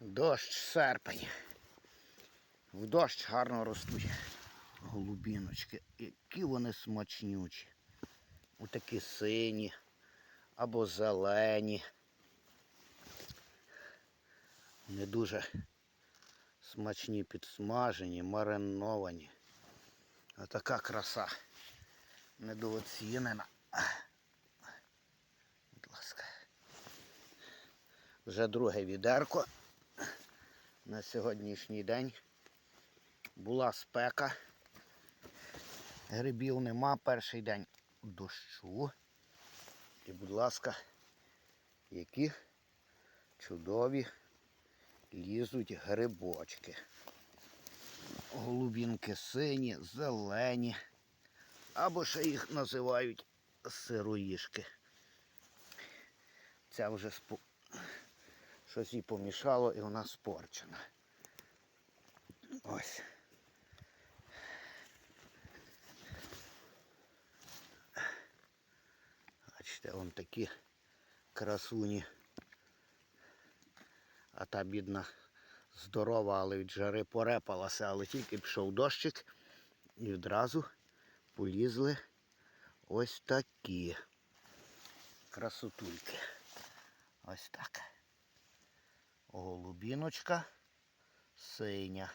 Дощ серпень. В дощ гарно ростуть голубіночки. Які вони смачнючі. Отакі сині або зелені. Не дуже смачні підсмажені, мариновані. А така краса недооцінена. Будь ласка. Вже друге відерко на сьогоднішній день. Була спека. Грибів нема перший день дощу. І, будь ласка, які чудові лізуть грибочки. Голубінки сині, зелені. Або ще їх називають сироїшки. Ця вже. Щось їй помішало і вона спорчена. Ось. Бачите, вон такі красуні. А та бідна здорова, але від жари порепалася, але тільки пішов дощик і відразу полізли ось такі красотульки. Ось так. Голубіночка синя.